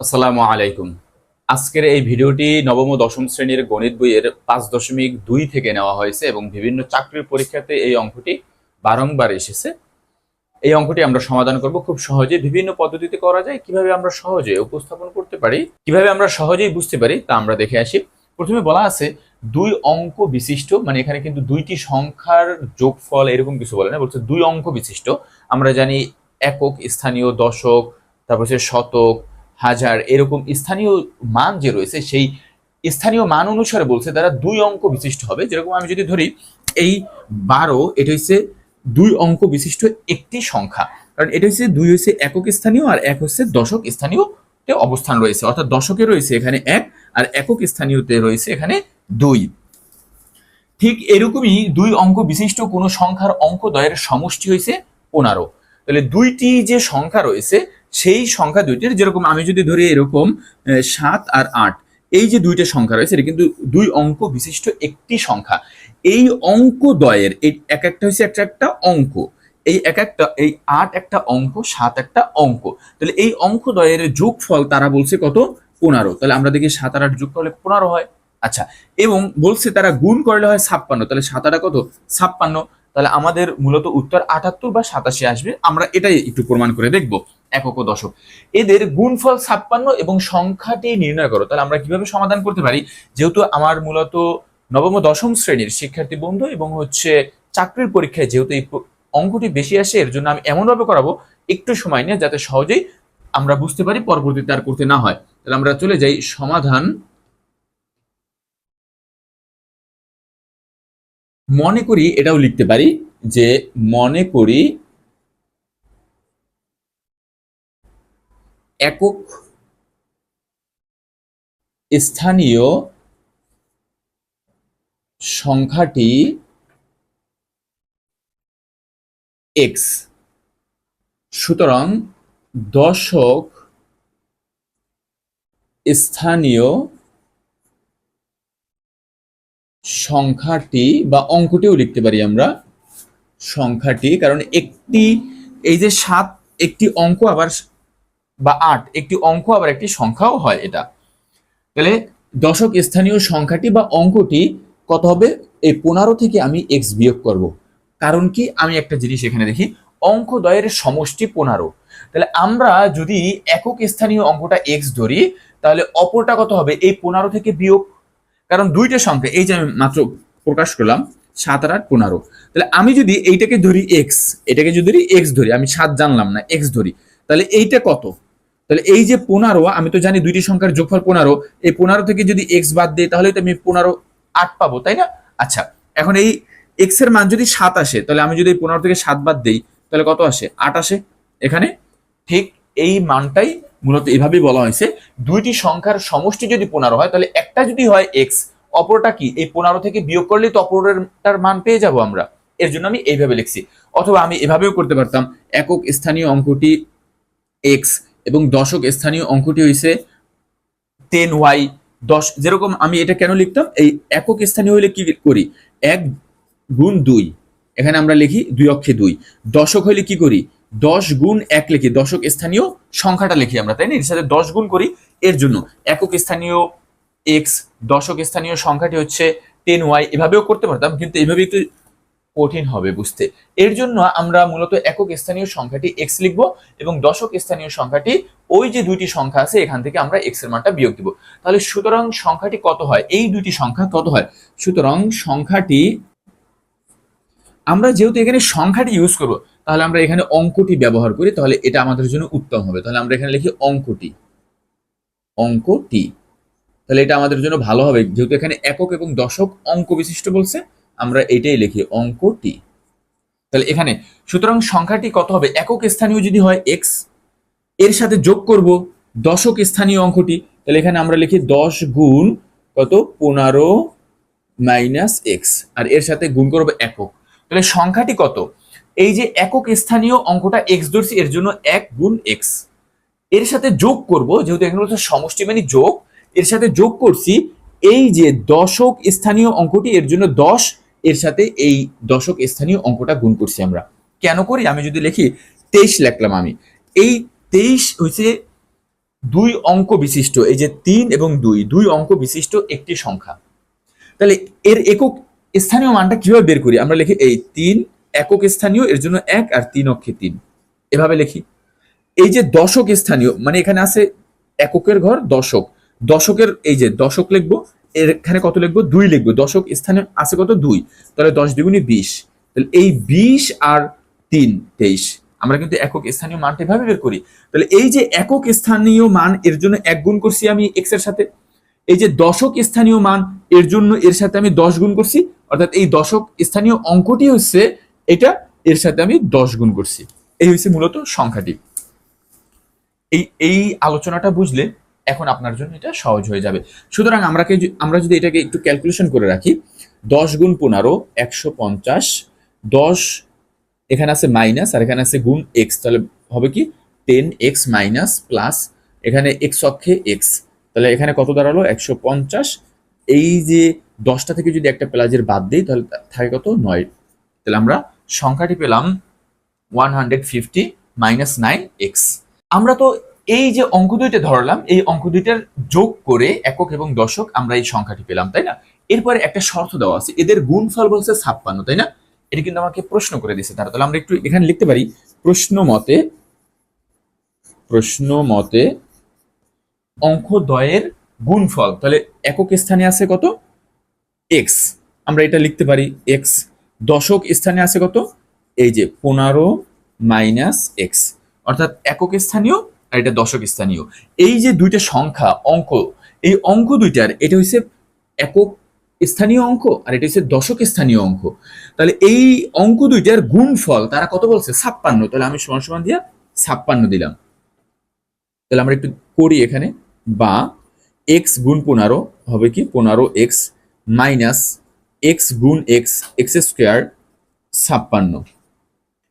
আসসালামু আলাইকুম। আজকের এই ভিডিওটি নবম ও দশম শ্রেণির গণিত বইয়ের পাঁচ দশমিক দুই থেকে নেওয়া হয়েছে এবং বিভিন্ন চাকরির পরীক্ষাতে এই অঙ্কটি বারংবার এসেছে। এই অঙ্কটি আমরা সমাধান করব খুব সহজে। বিভিন্ন পদ্ধতিতে করা যায়, কীভাবে আমরা সহজে উপস্থাপন করতে পারি, কীভাবে আমরা সহজেই বুঝতে পারি তা আমরা দেখে আসি। প্রথমে বলা আছে, দুই অঙ্ক বিশিষ্ট মানে এখানে কিন্তু দুইটি সংখ্যার যোগফল এরকম কিছু বলে না, বলছে দুই অঙ্ক বিশিষ্ট। আমরা জানি একক, স্থানীয় দশক, তারপর হচ্ছে শতক হাজার এরকম স্থানীয় মান যে রয়েছে, সেই স্থানীয় মান অনুসারে বলছে তারা দুই অঙ্ক বিশিষ্ট হবে। যেরকম আমি যদি ধরি, এই বারো, এটা হচ্ছে দুই অঙ্ক বিশিষ্ট একটি সংখ্যা। কারণ এটা হচ্ছে দুই হচ্ছে একক স্থানীয় আর এক হচ্ছে দশক স্থানীয় অবস্থান রয়েছে। অর্থাৎ দশকে রয়েছে এখানে এক আর একক স্থানীয়তে রয়েছে এখানে দুই। ঠিক এরকমই দুই অঙ্ক বিশিষ্ট কোনো সংখ্যার অঙ্কদ্বয়ের সমষ্টি হয়েছে পনেরো। তাহলে দুইটি যে সংখ্যা রয়েছে সেই সংখ্যা দুইটির, যেরকম আমি যদি ধরি এরকম সাত আর আট, এই যে দুইটা সংখ্যা রয়েছে, এটা কিন্তু দুই অঙ্ক বিশিষ্ট একটি সংখ্যা। এই অঙ্ক দ্বয়ের, এই এক একটা হচ্ছে একটা একটা অঙ্ক, এই এক একটা, এই আট একটা অঙ্ক, সাত একটা অঙ্ক, তাহলে এই অঙ্ক দ্বয়ের যোগফল তারা বলছে কত? পনেরো, তাহলে আমরা দেখি সাত আর আট যোগ করলে পনেরো হয় আচ্ছা এবং বলছে তারা গুণ করলে হয় ছাপ্পান্ন, তাহলে সাত আটা কত? ছাপ্পান্ন, তাহলে আমাদের মূলত উত্তর আটাত্তর বা সাতাশি আসবে, আমরা এটাই একটু প্রমাণ করে দেখব। একক ও দশক। এদের গুণফল ছাপ্পান্ন এবং সংখ্যাটি নির্ণয় করো। তাহলে আমরা কীভাবে সমাধান করতে পারি? যেহেতু আমার মূলত নবম দশম শ্রেণির শিক্ষার্থী বন্ধু এবং হচ্ছে চাকরির পরীক্ষায় যেহেতু এই অঙ্কটি বেশি আসে, এর জন্য আমি এমনভাবে করাবো, একটু সময় নিয়ে যাতে সহজেই আমরা বুঝতে পারি পরবর্তীতে আর করতে না হয়। তাহলে আমরা চলে যাই সমাধান। মনে করি এটাও লিখতে পারি যে মনে করি একক স্থানীয় সংখ্যাটি এক্স সুতরাং দশক স্থানীয় সংখ্যাটি বা অঙ্কটিও লিখতে পারি আমরা সংখ্যাটি, কারণ একটি, এই যে সাত, একটি অঙ্ক আবার বা আট, একটি অঙ্ক আবার একটি সংখ্যাও হয় এটা। তাহলে দশক স্থানীয় সংখ্যাটি বা অঙ্কটি কত হবে? এই পনেরো থেকে আমি এক্স বিয়োগ করব। কারণ কি? আমি একটা জিনিস এখানে দেখি, অঙ্ক দয়ের সমষ্টি পনেরো। তাহলে আমরা যদি একক স্থানীয় অঙ্কটা এক্স ধরি, তাহলে অপরটা কত হবে? এই পনেরো থেকে বিয়োগ। কারণ দুইটা সংখ্যা, এই যে আমি মাত্র প্রকাশ করলাম, সাত আর আট, পনেরো। তাহলে আমি যদি এইটাকে ধরি এক্স এটাকে যদি ধরি এক্স ধরি, আমি সাত জানলাম না এক্স ধরি, তাহলে এইটা কত? তাহলে এই যে পনেরো, আমি তো জানি দুইটি সংখ্যার যোগফল পনেরো, এই পনেরো থেকে যদি এক্স বাদ দিই, তাহলে তো আমি পনেরো আট পাবো, তাই না? আচ্ছা এখন এই এক্সের মান যদি সাত আসে, তাহলে আমি যদি পনেরো থেকে সাত বাদ দিই, তাহলে কত আসে? আট আসে। এখানে ঠিক এই মানটাই মূলত এভাবেই বলা হয়েছে। দুইটি সংখ্যার সমষ্টি যদি পনেরো হয়, তাহলে একটা যদি হয় এক্স অপরটা কি? এই পনেরো থেকে বিয়োগ করলেই তো অপরটার মান পেয়ে যাব আমরা। এর জন্য আমি এইভাবে লিখছি। অথবা আমি এভাবেও করতে পারতাম, একক স্থানীয় অঙ্কটি এক্স এবং দশক স্থানীয় অঙ্কটি হয়েছে টেন ওয়াই দশ। যেরকম আমি এটা কেন লিখতাম? এই একক স্থানীয় হলে কি করি? এক গুণ দুই। এখানে আমরা লিখি দুই অক্ষে দুই। দশক হলে কি করি? দশ গুণ এক লিখি। দশক স্থানীয় সংখ্যাটা লিখি আমরা, তাই না? এর সাথে দশ গুণ করি, এর জন্য। একক স্থানীয় এক্স দশক স্থানীয় সংখ্যাটি হচ্ছে টেন ওয়াই এভাবেও করতে পারতাম, কিন্তু এভাবে একটু কঠিন হবে বুঝতে। এর জন্য আমরা মূলত একক স্থানীয় সংখ্যাটি এক্স লিখব এবং দশক স্থানীয় সংখ্যাটি ওই যে দুইটি সংখ্যা আছে, এখান থেকে আমরা এক্সের মানটা বিয়োগ দিব। তাহলে সুতরাং সংখ্যাটি কত হয়? এই দুইটি সংখ্যা কত হয়? সুতরাং সংখ্যাটি, আমরা যেহেতু এখানে সংখ্যাটি ইউজ করব, তাহলে আমরা এখানে অঙ্কটি ব্যবহার করি, তাহলে এটা আমাদের জন্য উত্তম হবে। তাহলে আমরা এখানে লিখি অঙ্কটি। অঙ্কটি। তাহলে এটা আমাদের জন্য ভালো হবে, যেহেতু এখানে একক এবং দশক অঙ্ক বিশিষ্ট বলছে। আমরা এটাই লিখি অঙ্কটি তাহলে এখানে, সুতরাং সংখ্যাটি কত হবে? একক স্থানীয় যদি হয় এক্সের সাথে যোগ করব দশক স্থানীয় অঙ্কটি, তাহলে এখানে আমরা লিখি দশ গুণ কত? পনেরো মাইনাস এক্স আর এর সাথে গুণ করব একক। তাহলে সংখ্যাটি কত? এই যে একক স্থানীয় অঙ্কটা এক্স ধরছি, এর জন্য এক গুণ এক্সের সাথে যোগ করব, যেহেতু এখানে হচ্ছে সমষ্টি মানে যোগ, এর সাথে যোগ করছি এই যে দশক স্থানীয় অঙ্কটি, এর জন্য দশ এর সাথে এই দশক স্থানীয় অঙ্কটা গুণ করছি আমরা। কেন করি? আমি যদি লিখি, তেইশ লিখলাম আমি। এই তেইশ হচ্ছে দুই অঙ্ক বিশিষ্ট, এই যে তিন এবং দুই দুই অঙ্ক বিশিষ্ট একটি সংখ্যা। তাহলে এর একক স্থানীয় মানটা কীভাবে বের করি? আমরা লিখি, এই তিন একক স্থানীয়, এর জন্য এক আর তিন অক্ষে তিন। এভাবে লিখি। এই যে দশক স্থানীয় মানে এখানে আছে এককের ঘর, দশক। দশকের, এই যে দশক লিখব এখানে কত লিখব? দুই লিখব। দশক স্থানে আছে কত? দুই। তাহলে দশ দ্বিগুণী বিশ। তাহলে এই বিশ আর তিন, তেইশ। আমরা কিন্তু একক স্থানীয় মানটা এভাবে বের করি। তাহলে এই যে একক স্থানীয় মান, এর জন্য এক গুণ করছি আমি এক্সের সাথে। এই যে দশক স্থানীয় মান, এর জন্য এর সাথে আমি দশ গুণ করছি। অর্থাৎ এই দশক স্থানীয় অঙ্কটি হচ্ছে এটা, এর সাথে আমি দশ গুণ করছি। এই হচ্ছে মূলত সংখ্যাটি। এই এই আলোচনাটা বুঝলে এখন আপনার জন্য এটা সহজ হয়ে যাবে। সুতরাং আমরা আমরা যদি এটাকে একটু ক্যালকুলেশন করে রাখি, দশ গুণ পনেরো, একশো পঞ্চাশ, দশ, এখানে আছে মাইনাস আর এখানে আছে গুণ এক্স তাহলে হবে কি? টেন এক্স মাইনাস প্লাস এখানে এক্স অক্ষে এক্স তাহলে এখানে কত দাঁড়াল? একশো পঞ্চাশ। এই যে দশটা থেকে যদি একটা প্লাজের বাদ দিই, তাহলে থাকে কত? নয়। তাহলে আমরা সংখ্যাটি পেলাম one hundred fifty minus nine x আমরা তো এই যে অঙ্ক দুইটা ধরলাম, এই অঙ্ক দুইটার যোগ করে একক এবং দশক আমরা এই সংখ্যাটি পেলাম, তাই না? এরপরে একটা শর্ত দেওয়া আছে, এদের গুণফল বলছে ছাপ্পান্ন, তাই না? এটা কিন্তু আমাকে প্রশ্ন করে দিয়েছে তারা, তাহলে আমরা একটু এখানে লিখতে পারি, প্রশ্ন মতে প্রশ্ন মতে অঙ্ক দয়ের গুণফল, তাহলে একক স্থানে আছে কত? এক্স, আমরা এটা লিখতে পারি, এক্স, দশক স্থানে আছে কত? এই যে পনেরো মাইনাস এক্স, অর্থাৎ একক স্থানীয় আর এটা দশক স্থানীয়। এই যে দুইটা সংখ্যা, অঙ্ক, এই অঙ্ক দুইটার, এটা হচ্ছে একক স্থানীয় অঙ্ক আর এটা হচ্ছে দশক স্থানীয় অঙ্ক। তাহলে এই অঙ্ক দুইটার গুণফল তারা কত বলছে? ছাপ্পান্ন। তাহলে আমি সমান সমান দিয়া ছাপ্পান্ন দিলাম। তাহলে আমরা একটু করি এখানে। বা এক্স গুণ পনেরো হবে কি? পনেরো এক্স মাইনাস এক্স গুণ এক্স এক্স স্কোয়ার ছাপ্পান্ন।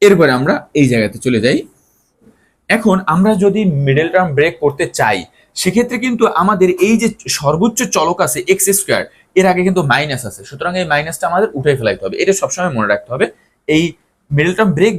এরপরে আমরা এই জায়গাতে চলে যাই। এখন আমরা যদি মিডল টার্ম ব্রেক করতে চাই, সেক্ষেত্রে কিন্তু আমাদের এই যে সর্বোচ্চ চলক আছে এক্স স্কোয়ার এর আগে কিন্তু মাইনাস আছে। সুতরাং এই মাইনাসটা আমাদের উঠে ফেলাইতে হবে। এটা সবসময় মনে রাখতে হবে। এই মিডল টার্ম ব্রেক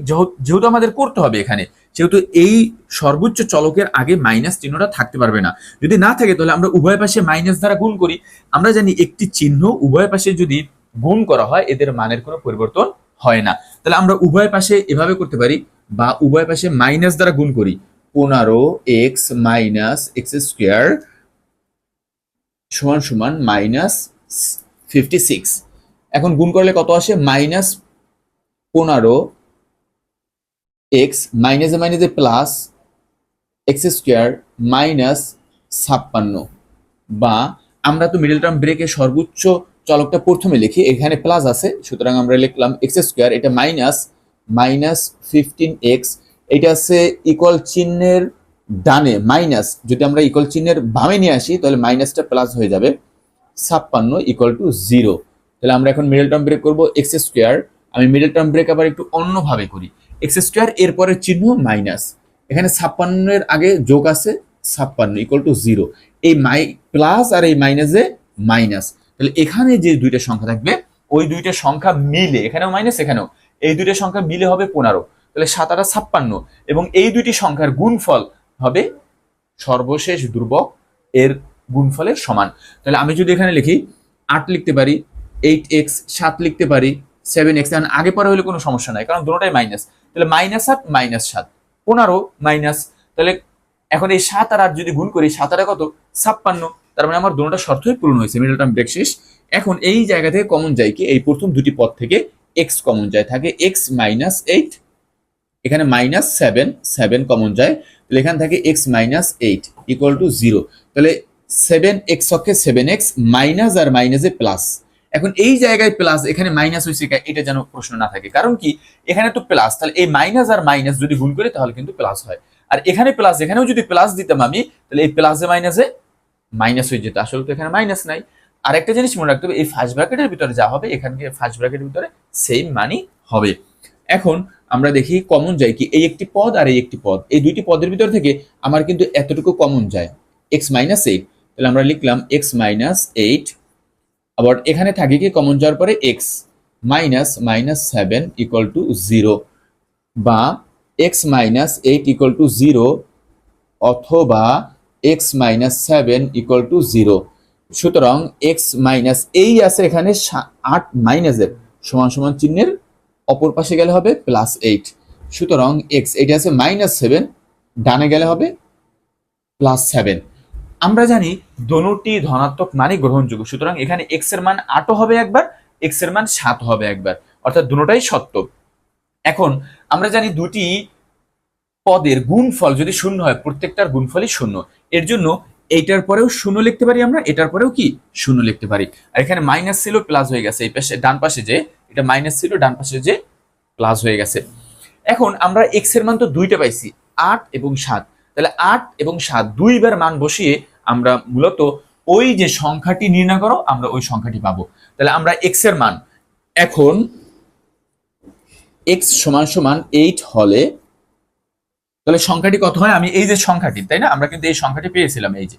যেহেতু আমাদের করতে হবে এখানে, সেহেতু এই সর্বোচ্চ চলকের আগে মাইনাস চিহ্নটা থাকতে পারবে না। যদি না থাকে তাহলে আমরা উভয় পাশে মাইনাস দ্বারা গুণ করি। আমরা জানি একটি চিহ্ন উভয় পাশে যদি গুণ করা হয়, এদের মানের কোনো পরিবর্তন হয় না। তাহলে আমরা উভয় পাশে এভাবে করতে পারি। বা উভয় পাশে মাইনাস দ্বারা গুণ করি। পনেরো এক্স মাইনাস এক্স স্কোয়ার সমান সমান মাইনাস ফিফটি সিক্স এখন গুণ করলে কত আসে? মাইনাস পনেরো এক্স মাইনাসে মাইনাসে প্লাস এক্স স্কোয়ার মাইনাস ছাপ্পান্ন। বা আমরা তো মিডল টার্ম ব্রেকে সর্বোচ্চ চলকটা প্রথমে লিখি, এখানে প্লাস আছে, সুতরাং আমরা লিখলাম এক্স স্কোয়ার এটা মাইনাস মাইনাস ফিফটিন এক্স, এটা আছে ইকুয়াল চিহ্নের ডানে, মাইনাস, যদি আমরা ইকুয়াল চিহ্নের বামে নিয়ে আসি, তাহলে মাইনাসটা প্লাস হয়ে যাবে ছাপ্পান্ন ইকুয়াল টু জিরো তাহলে আমরা এখন মিডল টার্ম ব্রেক করব এক্স স্কোয়ার আমি মিডল টার্ম ব্রেক আবার একটু অন্যভাবে করি। এক্স স্কোয়ার এরপরের চিহ্ন মাইনাস এখানে ছাপ্পান্নের আগে যোগ আছে, ছাপ্পান্ন ইকুয়াল টু জিরো এই মাই প্লাস আর এই মাইনাসে মাইনাস তাহলে এখানে যে দুইটা সংখ্যা থাকবে, ওই দুইটা সংখ্যা মিলে, এখানেও মাইনাস এখানেও। এই দুইটা সংখ্যা মিলে হবে পনেরো, তাহলে সাত, আটা ছাপ্পান্ন। এবং এই দুইটি সংখ্যার গুণফল হবে সর্বশেষ ধ্রুবক এর গুণফলের সমান। তাহলে আমি যদি এখানে লিখি, আট লিখতে পারি এইট এক্স সাত লিখতে পারি সেভেন এক্স এখন আগে পরে হলে কোনো সমস্যা নাই, কারণ দুটোটাই মাইনাস তাহলে মাইনাস আট মাইনাস সাত। পনেরো মাইনাস তাহলে এখন এই সাত আর আট যদি গুণ করি, সাত কত? ছাপ্পান্ন। তার মানে আমার দুটোটা শর্তই পূরণ হয়েছে মিডল টার্ম ব্রেক শেষ। এখন এই জায়গা থেকে কমন যায় কি? এই প্রথম দুটি পদ থেকে এক্স কমন যায়, থাকে এক্স মাইনাস এইট এখানে মাইনাস সেভেন সেভেন কমন যায়, তাহলে এখানে থাকে x minus eight equal to zero তাহলে সেভেন এক্স অক্ষে সেভেন এক্স মাইনাস আর মাইনাসে প্লাস এখন এই জায়গায় প্লাস এখানে মাইনাস হয়েছে এটা যেন প্রশ্ন না থাকে, কারণ কি? এখানে তো প্লাস তাহলে এই মাইনাস আর মাইনাস যদি গুণ করি, তাহলে কিন্তু প্লাস হয়, আর এখানে প্লাস এখানেও যদি প্লাস দিতাম আমি, তাহলে এই প্লাসে মাইনাসে মাইনাস হয়ে যেত, আসলে তো এখানে মাইনাস নাই আর একটা জিনিস মনে রাখতে হবে, এই ফার্স্ট ব্র্যাকেটের ভিতরে যা হবে, এখানে ফার্স্ট ব্র্যাকেটের ভিতরে সেম মানি হবে। এখন আমরা দেখি কমন যায় কি, এই একটি পদ আর এই একটি পদ। এই দুইটি পদের ভিতর থেকে আমার কিন্তু এতটুকু কমন যায়। এক্স মাইনাস এইট তাহলে আমরা লিখলাম এক্স মাইনাস এইট আবার এখানে থাকে কি কমন যাওয়ার পরে x minus minus seven equal to zero বা x minus eight equal to zero অথবা x minus seven equal to zero সুতরাং এক্স মাইনাস এই আছে এখানে আট মাইনাসের সমান সমান চিহ্নের অপর পাশে গেলে হবে প্লাস এইট সুতরাং এক্স এটা আছে মাইনাস সেভেন ডানে গেলে হবে প্লাস সেভেন আমরা জানি দোনোটি ধনাত্মক মানে গ্রহণযোগ্য, সুতরাং এখানে এক্সের মান আটও হবে একবার এক্সের মান সাত হবে একবার, অর্থাৎ দুটোটাই সত্য। এখন আমরা জানি দুটি পদের গুণফল যদি শূন্য হয়, প্রত্যেকটার গুণফলই শূন্য। এর জন্য এইটার পরেও শূন্য লিখতে পারি আমরা, এটার পরেও কি শূন্য লিখতে পারি? আর এখানে মাইনাস ছিল প্লাস হয়ে গেছে। এই পাশে, ডান পাশে যে, এটা মাইনাস ছিল, ডান পাশে যে প্লাস হয়ে গেছে। এখন আমরা এক্সের মান তো দুইটা পাইছি, আট এবং সাত। তাহলে আট এবং সাত দুইবার মান বসিয়ে আমরা মূলত ওই যে সংখ্যাটি নির্ণয় করো, আমরা ওই সংখ্যাটি পাবো। তাহলে আমরা এক্সের মান, এখন এক্স সমান সমান এইট হলে তাহলে সংখ্যাটি কত হয়? আমি এই যে সংখ্যাটি, তাই না? আমরা কিন্তু এই সংখ্যাটি পেয়েছিলাম, এই যে,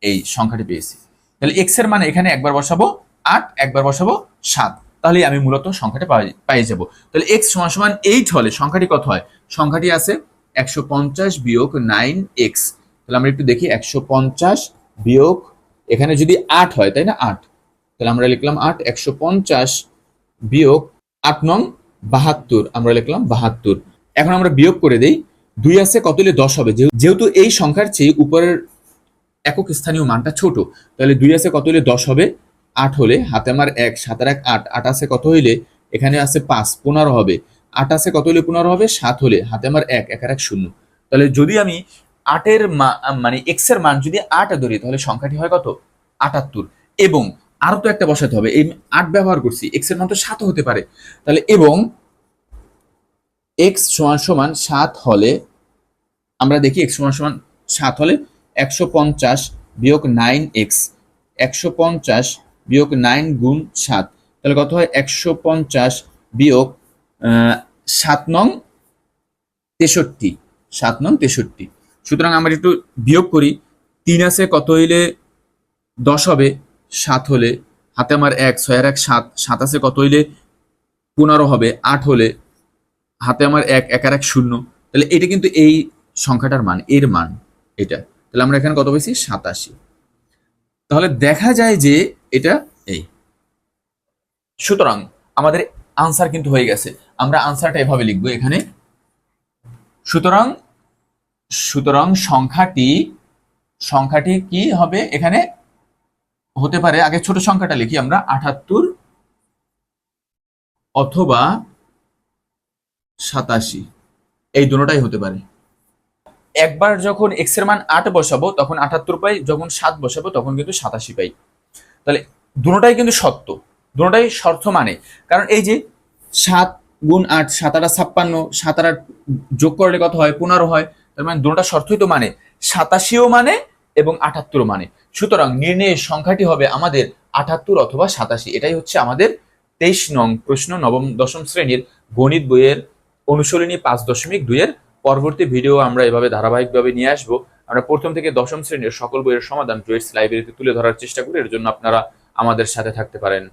এই সংখ্যাটি পেয়েছি। তাহলে এক্সের মানে এখানে একবার বসাবো, আট, একবার বসাবো, সাত। তাহলে আমি মূলত সংখ্যাটা পাই- যাব। তাহলে এক্স সমান সমান এইট হলে সংখ্যাটি কত হয়? সংখ্যাটি আছে একশো পঞ্চাশ বিয়োগ নাইন এক্স তাহলে আমরা একটু দেখি, একশো পঞ্চাশ বিয়োগ, এখানে যদি আট হয়, তাই না? আট। তাহলে আমরা লিখলাম আট, একশো পঞ্চাশ বিয়োগ আট নং বাহাত্তর। আমরা লিখলাম বাহাত্তর। এখন আমরা বিয়োগ করে দেই দুই আছে, কত হলে দশ হবে? যেহেতু- এই সংখ্যার চেয়ে উপরের একক স্থানীয় মানটা ছোট, তাহলে দুই আছে, কত হলে দশ হবে? আট হলে, হাতে আমার এক, সাতের এক আট আট আছে, কত হইলে? এখানে আছে পাঁচ, পনেরো হবে। আট আছে, কত হলে পনেরো হবে? সাত হলে, হাতে আমার এক এক আর এক শূন্য। তাহলে যদি আমি আটের মানে এক্সের মান যদি আট ধরি, তাহলে সংখ্যাটি হয় কত? আটাত্তর। এবং আরও তো একটা বসাতে হবে, এই আট ব্যবহার করছি এক্সের মান তো সাতও হতে পারে। তাহলে এবং এক্স সমান সমান সাত হলে, আমরা দেখি এক্স সমান সমান সাত হলে একশো পঞ্চাশ বিয়োগ নাইন এক্স একশো পঞ্চাশ বিয়োগ নাইন গুণ সাত। তাহলে কত হয়? একশো পঞ্চাশ বিয়োগ সাত নং তেষট্টি, সাত নং তেষট্টি। সুতরাং আমরা একটু বিয়োগ করি। তিন আছে কত হইলে দশ হবে? সাত হলে, হাতে আমার এক, ছয় আর এক, সাত। সাত আছে কত হইলে পনেরো হবে? আট হলে হাতে আমার এক এক আর এক শূন্য। তাহলে এটা কিন্তু এই সংখ্যাটার মান, এর মান এটা। তাহলে আমরা এখানে কত পেয়েছি সাতাশি। তাহলে দেখা যায় যে এটা এই। সুতরাং আমাদের আনসার কিন্তু হয়ে গেছে। আমরা আনসারটা এভাবে লিখব এখানে। সুতরাং সুতরাং সংখ্যাটি সংখ্যাটি কি হবে এখানে? হতে পারে, আগে ছোট সংখ্যাটা লিখি আমরা, আটাত্তর অথবা সাতাশি। এই দুটোটাই হতে পারে। একবার যখন এক্সের মান আট বসাবো, তখন আটাত্তর পাই, যখন সাত বসাবো, তখন কিন্তু সাতাশি পাই। তাহলে দুটোটাই কিন্তু সত্য। দুটোটাই শর্ত মানে। কারণ এই যে সাত গুণ আট, সাত ছাপ্পান্ন, সাত আট যোগ করলে কত হয়? পনেরো হয়। তার মানে দুটোটা শর্তই তো মানে। সাতাশিও মানে এবং আটাত্তরও মানে। সুতরাং নির্ণয়ের সংখ্যাটি হবে আমাদের আটাত্তর অথবা সাতাশি। এটাই হচ্ছে আমাদের তেইশ নং প্রশ্ন, নবম, দশম শ্রেণির গণিত বইয়ের অনুশীলনী পাঁচ দশমিক দুইয়ের পরবর্তী ভিডিও আমরা এভাবে ধারাবাহিকভাবে নিয়ে আসব। আমরা প্রথম থেকে দশম শ্রেণির সকল বইয়ের সমাধান টুয়েটস লাইব্রেরিতে তুলে ধরার চেষ্টা করি। এর জন্য আপনারা আমাদের সাথে থাকতে পারেন।